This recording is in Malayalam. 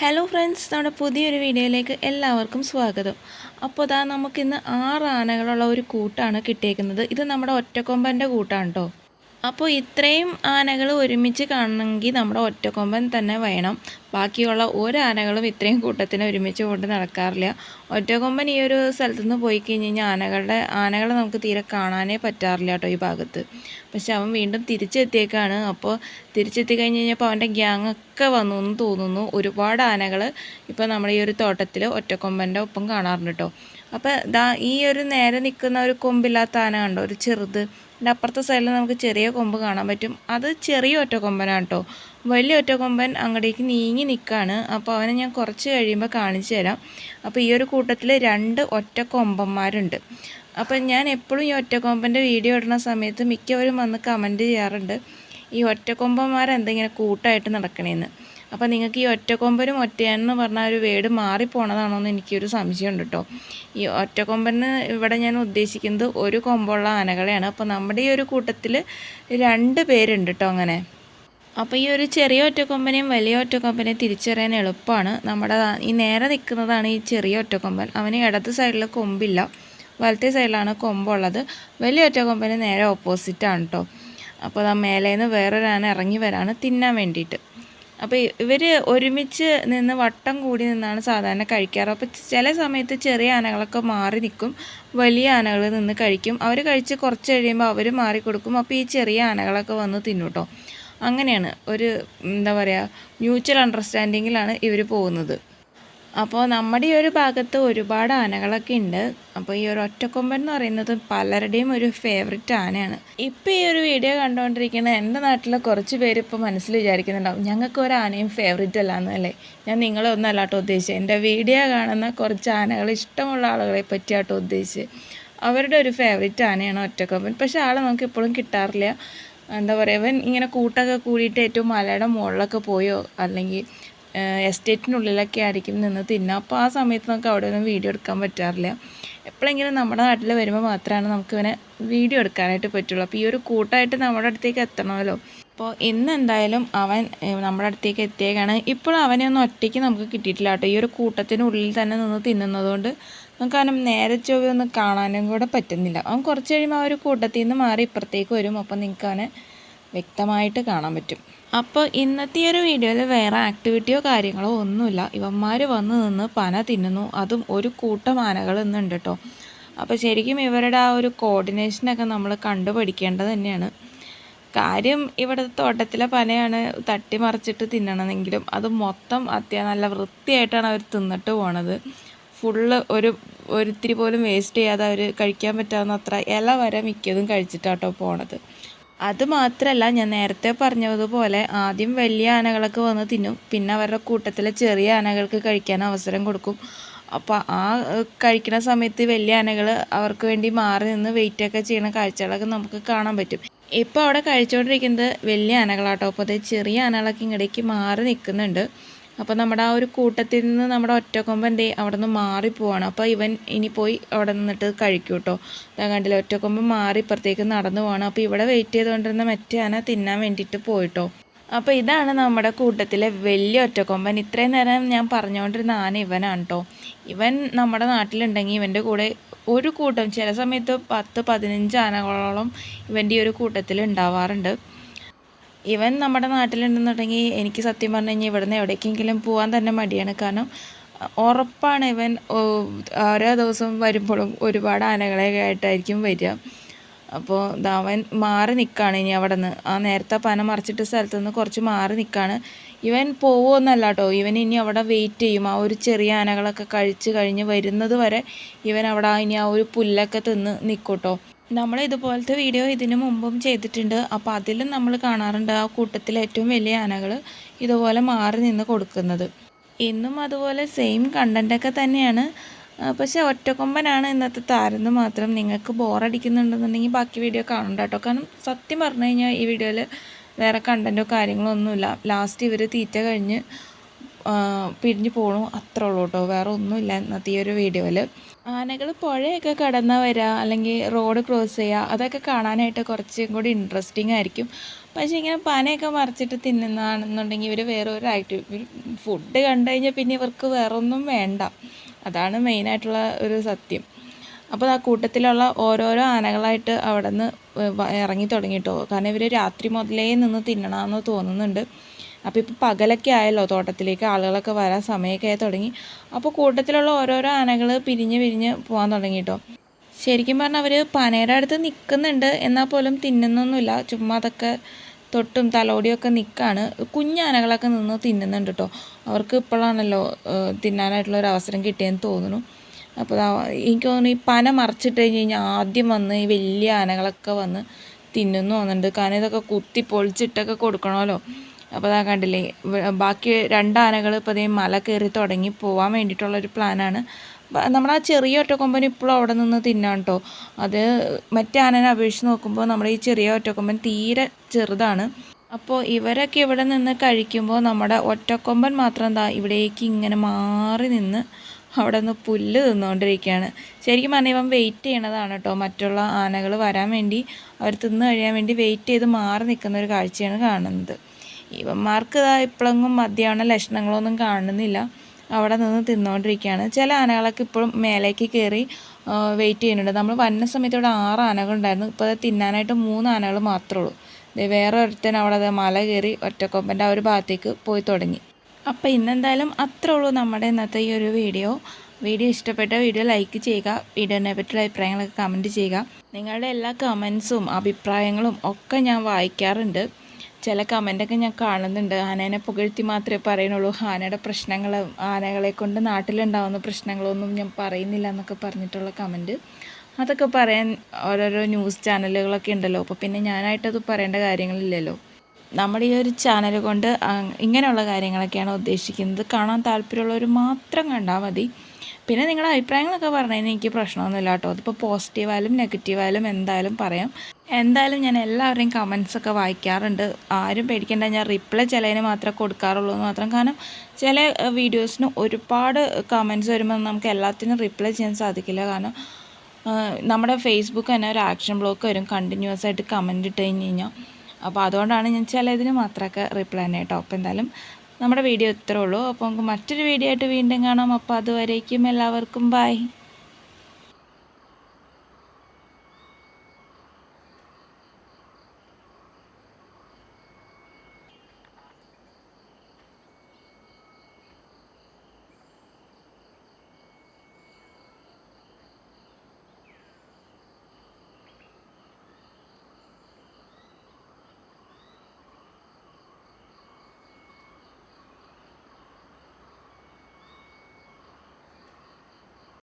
ഹലോ ഫ്രണ്ട്സ് നമ്മുടെ പുതിയൊരു വീഡിയോയിലേക്ക് എല്ലാവർക്കും സ്വാഗതം. അപ്പോൾ ഇതാ നമുക്കിന്ന് ആറ് ആനകളുള്ള ഒരു കൂട്ടാണ് കിട്ടിയേക്കുന്നത്. ഇത് നമ്മുടെ ഒറ്റക്കൊമ്പന്റെ കൂട്ടാണ് കേട്ടോ അപ്പോൾ ഇത്രയും ആനകൾ ഒരുമിച്ച് കാണണമെങ്കിൽ നമ്മുടെ ഒറ്റക്കൊമ്പൻ തന്നെ വേണം. ബാക്കിയുള്ള ഒരു ആനകളും ഇത്രയും കൂട്ടത്തിന് ഒരുമിച്ച് കൊണ്ട് നടക്കാറില്ല. ഒറ്റക്കൊമ്പൻ ഈ ഒരു സ്ഥലത്തു നിന്ന് പോയി കഴിഞ്ഞ് കഴിഞ്ഞാൽ ആനകളുടെ ആനകളെ നമുക്ക് തീരെ കാണാനേ പറ്റാറില്ല കേട്ടോ ഈ ഭാഗത്ത്. പക്ഷെ അവൻ വീണ്ടും തിരിച്ചെത്തിയേക്കാണ്. അപ്പോൾ തിരിച്ചെത്തി കഴിഞ്ഞ് കഴിഞ്ഞപ്പോൾ അവന്റെ ഗ്യാങ്ങൊക്കെ വന്നു എന്ന് തോന്നുന്നു. ഒരുപാട് ആനകൾ ഇപ്പോൾ നമ്മുടെ ഈ ഒരു തോട്ടത്തിൽ ഒറ്റക്കൊമ്പന്റെ ഒപ്പം കാണാറുണ്ട് കേട്ടോ. അപ്പോൾ ദാ ഈ ഒരു നേരെ നിൽക്കുന്ന ഒരു കൊമ്പില്ലാത്ത ആന കണ്ടോ? ഒരു ചെറുത് അതിന്റെ അപ്പുറത്തെ സൈഡിൽ നമുക്ക് ചെറിയ കൊമ്പ് കാണാൻ പറ്റും. അത് ചെറിയ ഒറ്റക്കൊമ്പനാണ് കേട്ടോ വലിയ ഒറ്റക്കൊമ്പൻ അങ്ങടേക്ക് നീങ്ങി നിൽക്കുകയാണ് അപ്പോൾ അവനെ ഞാൻ കുറച്ച് കഴിയുമ്പോൾ കാണിച്ചു തരാം. അപ്പോൾ ഈ ഒരു കൂട്ടത്തിൽ രണ്ട് ഒറ്റക്കൊമ്പന്മാരുണ്ട് അപ്പം ഞാൻ എപ്പോഴും ഈ ഒറ്റക്കൊമ്പന്റെ വീഡിയോ ഇടുന്ന സമയത്ത് മിക്കവരും വന്ന് കമന്റ് ചെയ്യാറുണ്ട്. ഈ ഒറ്റക്കൊമ്പന്മാരെന്തെങ്കിലും കൂട്ടായിട്ട് നടക്കണേന്ന്. അപ്പോൾ നിങ്ങൾക്ക് ഈ ഒറ്റക്കൊമ്പനും ഒറ്റയാനെന്ന് പറഞ്ഞ ഒരു വേട് മാറിപ്പോണതാണോ എന്ന് എനിക്കൊരു സംശയമുണ്ട് കേട്ടോ. ഈ ഒറ്റക്കൊമ്പന് ഇവിടെ ഞാൻ ഉദ്ദേശിക്കുന്നത് ഒരു കൊമ്പുള്ള ആനകളെയാണ്. അപ്പോൾ നമ്മുടെ ഈ ഒരു കൂട്ടത്തിൽ രണ്ട് പേരുണ്ട് കേട്ടോ അങ്ങനെ. അപ്പോൾ ഈ ഒരു ചെറിയ ഒറ്റക്കൊമ്പനെയും വലിയ ഒറ്റക്കൊമ്പനെയും തിരിച്ചറിയാൻ എളുപ്പമാണ്. നമ്മുടെ ഈ നേരെ നിൽക്കുന്നതാണ് ഈ ചെറിയ ഒറ്റക്കൊമ്പൻ. അവന് ഇടത് സൈഡിൽ കൊമ്പില്ല. വലത്തെ സൈഡിലാണ് കൊമ്പുള്ളത്. വലിയ ഒറ്റക്കൊമ്പന് നേരെ ഓപ്പോസിറ്റാണ് കേട്ടോ. അപ്പോൾ മേലേന്ന് വേറൊരാന ഇറങ്ങി വരാണ് തിന്നാൻ വേണ്ടിയിട്ട്. അപ്പോൾ ഇവർ ഒരുമിച്ച് നിന്ന് വട്ടം കൂടി നിന്നാണ് സാധാരണ കഴിക്കാറ്. അപ്പോൾ ചില സമയത്ത് ചെറിയ ആനകളൊക്കെ മാറി നിൽക്കും വലിയ ആനകൾ നിന്ന് കഴിക്കും. അവർ കഴിച്ച് കുറച്ച് കഴിയുമ്പോൾ അവർ മാറി കൊടുക്കും. അപ്പോൾ ഈ ചെറിയ ആനകളൊക്കെ വന്ന് തിന്നൂട്ടോ. അങ്ങനെയാണ് ഒരു എന്താ പറയുക മ്യൂച്വൽ അണ്ടർസ്റ്റാൻഡിങ്ങിലാണ് ഇവർ പോകുന്നത്. അപ്പോൾ നമ്മുടെ ഈ ഒരു ഭാഗത്ത് ഒരുപാട് ആനകളൊക്കെ ഉണ്ട് അപ്പോൾ ഈ ഒരു ഒറ്റക്കൊമ്പൻ എന്ന് പറയുന്നത് പലരുടെയും ഒരു ഫേവററ്റ് ആനയാണ്. ഇപ്പോൾ ഈ ഒരു വീഡിയോ കണ്ടുകൊണ്ടിരിക്കുന്ന എന്റെ നാട്ടിലെ കുറച്ച് പേര് ഇപ്പോൾ മനസ്സിൽ വിചാരിക്കുന്നുണ്ടാവും ഞങ്ങൾക്ക് ഒരു ആനയും ഫേവററ്റ് അല്ലാന്ന് അല്ലേ? ഞാൻ നിങ്ങളെ ഒന്നും അല്ലാട്ടോ ഉദ്ദേശിച്ചത് എന്റെ വീഡിയോ കാണുന്ന കുറച്ച് ആനകൾ ഇഷ്ടമുള്ള ആളുകളെ പറ്റിയാട്ടോ ഉദ്ദേശിച്ചത് അവരുടെ ഒരു ഫേവററ്റ് ആനയാണ് ഒറ്റക്കൊമ്പൻ. പക്ഷേ ആളെ നമുക്ക് ഇപ്പോഴും കിട്ടാറില്ല. എന്താ പറയുക ഇവൻ ഇങ്ങനെ കൂട്ടൊക്കെ കൂടിയിട്ട് ഏറ്റവും മലയുടെ മുകളിലൊക്കെ പോയോ? അല്ലെങ്കിൽ എസ്റ്റേറ്റിനുള്ളിലൊക്കെ ആയിരിക്കും നിന്ന് തിന്നുക അപ്പോൾ ആ സമയത്ത് നമുക്ക് അവിടെ ഒന്നും വീഡിയോ എടുക്കാൻ പറ്റാറില്ല. എപ്പോഴെങ്കിലും നമ്മുടെ നാട്ടിൽ വരുമ്പോൾ മാത്രമാണ് നമുക്ക് ഇവനെ വീഡിയോ എടുക്കാനായിട്ട് പറ്റുള്ളൂ. അപ്പോൾ ഈ ഒരു കൂട്ടമായിട്ട് നമ്മുടെ അടുത്തേക്ക് എത്തണമല്ലോ. അപ്പോൾ ഇന്ന് എന്തായാലും അവൻ നമ്മുടെ അടുത്തേക്ക് എത്തിയേക്കാണ്. ഇപ്പോൾ അവനെ ഒന്നും ഒറ്റയ്ക്ക് നമുക്ക് കിട്ടിയിട്ടില്ല കേട്ടോ. ഈ ഒരു കൂട്ടത്തിനുള്ളിൽ തന്നെ നിന്ന് തിന്നുന്നതുകൊണ്ട് നമുക്ക് അവനെ നേരെ ചൊവ്വ ഒന്ന് കാണാനും കൂടെ പറ്റുന്നില്ല. അവൻ കുറച്ച് കഴിയുമ്പോൾ ആ ഒരു കൂട്ടത്തിൽ നിന്ന് മാറി ഇപ്പുറത്തേക്ക് വരും. അപ്പോൾ നിങ്ങൾക്ക് അവനെ വ്യക്തമായിട്ട് കാണാൻ പറ്റും. അപ്പോൾ ഇന്നത്തെ ഒരു വീഡിയോയിൽ വേറെ ആക്ടിവിറ്റിയോ കാര്യങ്ങളോ ഒന്നുമില്ല. ഇവന്മാർ വന്ന് നിന്ന് പന തിന്നുന്നു. അതും ഒരു കൂട്ടം ആനകൾ ഇന്നുണ്ട് കേട്ടോ അപ്പോൾ ശരിക്കും ഇവരുടെ ആ ഒരു കോർഡിനേഷനൊക്കെ നമ്മൾ കണ്ടുപഠിക്കേണ്ടത് തന്നെയാണ്. കാര്യം ഇവിടെ തോട്ടത്തിലെ പനയാണ് തട്ടിമറിച്ചിട്ട് തിന്നണമെങ്കിലും അത് മൊത്തം അത്യാ നല്ല വൃത്തിയായിട്ടാണ് അവർ തിന്നിട്ട് പോണത്. ഫുള്ള് ഒരു ഒരിത്തിരി പോലും വേസ്റ്റ് ചെയ്യാതെ അവർ കഴിക്കാൻ പറ്റാവുന്ന അത്ര ഇല വരെ മിക്കതും കഴിച്ചിട്ടാട്ടോ പോണത്. അത് മാത്രമല്ല ഞാൻ നേരത്തെ പറഞ്ഞതുപോലെ ആദ്യം വലിയ ആനകളൊക്കെ വന്ന് തിന്നും. പിന്നെ അവരുടെ കൂട്ടത്തിലെ ചെറിയ ആനകൾക്ക് കഴിക്കാൻ അവസരം കൊടുക്കും. അപ്പോൾ ആ കഴിക്കുന്ന സമയത്ത് വലിയ ആനകൾ അവർക്ക് വേണ്ടി മാറി നിന്ന് വെയിറ്റൊക്കെ ചെയ്യുന്ന കാഴ്ചകളൊക്കെ നമുക്ക് കാണാൻ പറ്റും. ഇപ്പോൾ അവിടെ കഴിച്ചുകൊണ്ടിരിക്കുന്നത് വലിയ ആനകളാട്ടോ. അപ്പോൾ അത് ചെറിയ ആനകളൊക്കെ ഇങ്ങടേക്ക് മാറി നിൽക്കുന്നുണ്ട് അപ്പോൾ നമ്മുടെ ആ ഒരു കൂട്ടത്തിൽ നിന്ന് നമ്മുടെ ഒറ്റക്കൊമ്പൻ ദേ അവിടെ നിന്ന് മാറിപ്പോവാണ് അപ്പോൾ ഇവൻ ഇനി പോയി അവിടെ നിന്നിട്ട് കഴിക്കും കേട്ടോ കണ്ടില്ല ഒറ്റക്കൊമ്പൻ മാറി ഇപ്പുറത്തേക്ക് നടന്നു പോവാണ്. അപ്പോൾ ഇവിടെ വെയിറ്റ് ചെയ്തുകൊണ്ടിരുന്ന മറ്റേ ആന തിന്നാൻ വേണ്ടിയിട്ട് പോയിട്ടോ അപ്പോൾ ഇതാണ് നമ്മുടെ കൂട്ടത്തിലെ വലിയ ഒറ്റക്കൊമ്പൻ. ഇത്രയും നേരം ഞാൻ പറഞ്ഞുകൊണ്ടിരുന്ന ആന ഇവനാണ് ഇവൻ നമ്മുടെ നാട്ടിലുണ്ടെങ്കിൽ ഇവന്റെ കൂടെ ഒരു കൂട്ടം ചില സമയത്ത് പത്ത് പതിനഞ്ച് ആനകളോളം ഇവന്റെ ഈ ഒരു കൂട്ടത്തിൽ ഉണ്ടാവാറുണ്ട്. ഇവൻ നമ്മുടെ നാട്ടിലുണ്ടെന്നുണ്ടെങ്കിൽ എനിക്ക് സത്യം പറഞ്ഞു കഴിഞ്ഞാൽ ഇവിടുന്ന് എവിടേക്കെങ്കിലും പോകാൻ തന്നെ മടിയാണ്. കാരണം ഉറപ്പാണ് ഇവൻ ഓരോ ദിവസവും വരുമ്പോഴും ഒരുപാട് ആനകളെ ആയിട്ടായിരിക്കും വരിക. അപ്പോൾ അവൻ മാറി നിൽക്കുകയാണ് ഇനി അവിടെ നിന്ന് ആ നേരത്തെ പന മറിച്ചിട്ട സ്ഥലത്ത് നിന്ന് കുറച്ച് മാറി നിൽക്കുകയാണ് ഇവൻ പോവുമെന്നല്ല കേട്ടോ ഇവൻ ഇനി അവിടെ വെയിറ്റ് ചെയ്യും. ആ ഒരു ചെറിയ ആനകളൊക്കെ കഴിച്ച് കഴിഞ്ഞ് വരുന്നത് വരെ ഇവൻ അവിടെ ഇനി ആ ഒരു പുല്ലൊക്കെ തിന്ന് നിൽക്കും കേട്ടോ നമ്മൾ ഇതുപോലത്തെ വീഡിയോ ഇതിനു മുമ്പും ചെയ്തിട്ടുണ്ട്. അപ്പോൾ അതിലും നമ്മൾ കാണാറുണ്ട് ആ കൂട്ടത്തിൽ ഏറ്റവും വലിയ ആനകൾ ഇതുപോലെ മാറി നിന്ന് കൊടുക്കുന്നത്. ഇന്നും അതുപോലെ സെയിം കണ്ടന്റൊക്കെ തന്നെയാണ്. പക്ഷേ ഒറ്റക്കൊമ്പനാണ് ഇന്നത്തെ താരെന്ന് മാത്രം നിങ്ങൾക്ക് ബോറടിക്കുന്നുണ്ടെന്നുണ്ടെങ്കിൽ ബാക്കി വീഡിയോ കാണണ്ട കേട്ടോ. കാരണം സത്യം പറഞ്ഞു കഴിഞ്ഞാൽ ഈ വീഡിയോയിൽ വേറെ കണ്ടന്റോ കാര്യങ്ങളോ ഒന്നുമില്ല. ലാസ്റ്റ് ഇവർ തീറ്റ കഴിഞ്ഞ് പിരിഞ്ഞു പോകണു അത്രേ ഉള്ളൂ കേട്ടോ. വേറെ ഒന്നുമില്ല ഇന്നത്തെ ഈ ഒരു വീഡിയോയിൽ ആനകൾ പുഴയൊക്കെ കടന്ന് വരിക അല്ലെങ്കിൽ റോഡ് ക്രോസ് ചെയ്യുക അതൊക്കെ കാണാനായിട്ട് കുറച്ചും കൂടി ഇൻട്രസ്റ്റിംഗ് ആയിരിക്കും. പക്ഷേ ഇങ്ങനെ പനയൊക്കെ മറിച്ചിട്ട് തിന്നുന്നതാണെന്നുണ്ടെങ്കിൽ ഇവർ വേറെ ഒരു ആക്ടിവിറ്റി ഫുഡ് കണ്ടു കഴിഞ്ഞാൽ പിന്നെ ഇവർക്ക് വേറെ ഒന്നും വേണ്ട. അതാണ് മെയിനായിട്ടുള്ള ഒരു സത്യം. അപ്പോൾ ആ കൂട്ടത്തിലുള്ള ഓരോരോ ആനകളായിട്ട് അവിടെ നിന്ന് ഇറങ്ങി തുടങ്ങിയിട്ടോ കാരണം ഇവർ രാത്രി മുതലേ നിന്ന് തിന്നണമെന്ന് തോന്നുന്നുണ്ട്. അപ്പോൾ ഇപ്പോൾ പകലൊക്കെ ആയല്ലോ തോട്ടത്തിലേക്ക് ആളുകളൊക്കെ വരാൻ സമയമൊക്കെ ആയി തുടങ്ങി. അപ്പോൾ കൂട്ടത്തിലുള്ള ഓരോരോ ആനകൾ പിരിഞ്ഞ് പിരിഞ്ഞ് പോകാൻ തുടങ്ങിയിട്ടോ ശരിക്കും പറഞ്ഞാൽ അവർ പനയുടെ അടുത്ത് നിൽക്കുന്നുണ്ട് എന്നാൽ പോലും തിന്നുന്നൊന്നുമില്ല. ചുമ്മാ അതൊക്കെ തൊട്ടും തലോടിയൊക്കെ നിൽക്കുകയാണ് കുഞ്ഞാനകളൊക്കെ നിന്ന് തിന്നുന്നുണ്ട് കേട്ടോ അവർക്ക് ഇപ്പോഴാണല്ലോ തിന്നാനായിട്ടുള്ള ഒരു അവസരം കിട്ടിയെന്ന് തോന്നുന്നു. അപ്പോൾ എനിക്ക് തോന്നുന്നു ഈ പന മറിച്ചിട്ട് കഴിഞ്ഞ് കഴിഞ്ഞാൽ ആദ്യം വന്ന് ഈ വലിയ ആനകളൊക്കെ വന്ന് തിന്നുന്നു തോന്നുന്നുണ്ട്. കാരണം ഇതൊക്കെ കുത്തി പൊളിച്ചിട്ടൊക്കെ കൊടുക്കണമല്ലോ. അപ്പോൾ അതാ കണ്ടില്ലേ ബാക്കി രണ്ട് ആനകൾ ഇപ്പോൾ അതേ മല കയറി തുടങ്ങി പോകാൻ വേണ്ടിയിട്ടുള്ളൊരു പ്ലാനാണ്. നമ്മൾ ആ ചെറിയ ഒറ്റക്കൊമ്പൻ ഇപ്പോഴും അവിടെ നിന്ന് തിന്നാൻ കേട്ടോ അത് മറ്റേ ആനനെ അപേക്ഷിച്ച് നോക്കുമ്പോൾ നമ്മുടെ ഈ ചെറിയ ഒറ്റക്കൊമ്പൻ തീരെ ചെറുതാണ്. അപ്പോൾ ഇവരൊക്കെ ഇവിടെ നിന്ന് കഴിക്കുമ്പോൾ നമ്മുടെ ഒറ്റക്കൊമ്പൻ മാത്രം എന്താ ഇവിടേക്ക് ഇങ്ങനെ മാറി നിന്ന് അവിടെ നിന്ന് പുല്ല് തിന്നുകൊണ്ടിരിക്കുകയാണ് ശരിക്കും പറഞ്ഞാൽ ഇവൻ വെയിറ്റ് ചെയ്യണതാണ് കേട്ടോ മറ്റുള്ള ആനകൾ വരാൻ വേണ്ടി. അവർ തിന്നു കഴിയാൻ വേണ്ടി വെയിറ്റ് ചെയ്ത് മാറി നിൽക്കുന്ന ഒരു കാഴ്ചയാണ് കാണുന്നത്. ഇവന്മാർക്ക് ഇപ്പോഴെങ്ങും മധ്യാഹ്ന ലക്ഷണങ്ങളൊന്നും കാണുന്നില്ല. അവിടെ നിന്ന് തിന്നുകൊണ്ടിരിക്കുകയാണ് ചില ആനകളൊക്കെ ഇപ്പോഴും മേലേക്ക് കയറി വെയിറ്റ് ചെയ്യുന്നുണ്ട്. നമ്മൾ വന്ന സമയത്ത് ഇവിടെ ആറ് ആനകളുണ്ടായിരുന്നു ഇപ്പോൾ തിന്നാനായിട്ട് മൂന്ന് ആനകൾ മാത്രമേ ഉള്ളൂ. വേറെ ഒരുത്തൻ അവിടെ മല കയറി ഒറ്റക്കൊമ്പന്റെ ആ ഒരു ഭാഗത്തേക്ക് പോയി തുടങ്ങി. അപ്പോൾ ഇന്നെന്തായാലും അത്രേ ഉള്ളൂ നമ്മുടെ ഇന്നത്തെ ഈ ഒരു വീഡിയോ. വീഡിയോ ഇഷ്ടപ്പെട്ട വീഡിയോ ലൈക്ക് ചെയ്യുക. വീഡിയോനെ പറ്റിയുള്ള അഭിപ്രായങ്ങളൊക്കെ കമന്റ് ചെയ്യുക. നിങ്ങളുടെ എല്ലാ കമൻസും അഭിപ്രായങ്ങളും ഒക്കെ ഞാൻ വായിക്കാറുണ്ട്. ചില കമന്റൊക്കെ ഞാൻ കാണുന്നുണ്ട്. ആനേനെ പുകഴ്ത്തി മാത്രമേ പറയുന്നുള്ളൂ ആനയുടെ പ്രശ്നങ്ങൾ ആനകളെ കൊണ്ട് നാട്ടിലുണ്ടാകുന്ന പ്രശ്നങ്ങളൊന്നും ഞാൻ പറയുന്നില്ല എന്നൊക്കെ പറഞ്ഞിട്ടുള്ള കമന്റ് അതൊക്കെ പറയാൻ ഓരോരോ ന്യൂസ് ചാനലുകളൊക്കെ ഉണ്ടല്ലോ. അപ്പോൾ പിന്നെ ഞാനായിട്ടത് പറയേണ്ട കാര്യങ്ങളില്ലല്ലോ. നമ്മുടെ ഈ ഒരു ചാനൽ കൊണ്ട് ഇങ്ങനെയുള്ള കാര്യങ്ങളൊക്കെയാണ് ഉദ്ദേശിക്കുന്നത്. കാണാൻ താല്പര്യമുള്ളവർ മാത്രം കണ്ടാൽ മതി. പിന്നെ നിങ്ങളുടെ അഭിപ്രായങ്ങളൊക്കെ പറഞ്ഞതിന് എനിക്ക് പ്രശ്നമൊന്നുമില്ല കേട്ടോ. അതിപ്പോൾ പോസിറ്റീവായാലും നെഗറ്റീവായാലും എന്തായാലും പറയാം. എന്തായാലും ഞാൻ എല്ലാവരുടെയും കമൻസൊക്കെ വായിക്കാറുണ്ട്. ആരും പേടിക്കേണ്ട ഞാൻ റിപ്ലൈ ചിലതിന് മാത്രമേ കൊടുക്കാറുള്ളൂ എന്ന് മാത്രം. കാരണം ചില വീഡിയോസിന് ഒരുപാട് കമൻസ് വരുമ്പോൾ നമുക്ക് എല്ലാത്തിനും റിപ്ലൈ ചെയ്യാൻ സാധിക്കില്ല. കാരണം നമ്മുടെ ഫേസ്ബുക്ക് തന്നെ ഒരു ആക്ഷൻ ബ്ലോക്ക് വരും കണ്ടിന്യൂസ് ആയിട്ട് കമന്റ് ഇട്ട് കഴിഞ്ഞ് കഴിഞ്ഞാൽ അപ്പോൾ അതുകൊണ്ടാണ് ഞാൻ ചിലതിന് മാത്രമൊക്കെ റിപ്ലൈ തന്നെ കേട്ടോ. അപ്പോൾ എന്തായാലും നമ്മുടെ വീഡിയോ ഇത്രേ ഉള്ളൂ. അപ്പോൾ നമുക്ക് മറ്റൊരു വീഡിയോ ആയിട്ട് വീണ്ടും കാണാം. അപ്പോൾ അതുവരേക്കും എല്ലാവർക്കും ബൈ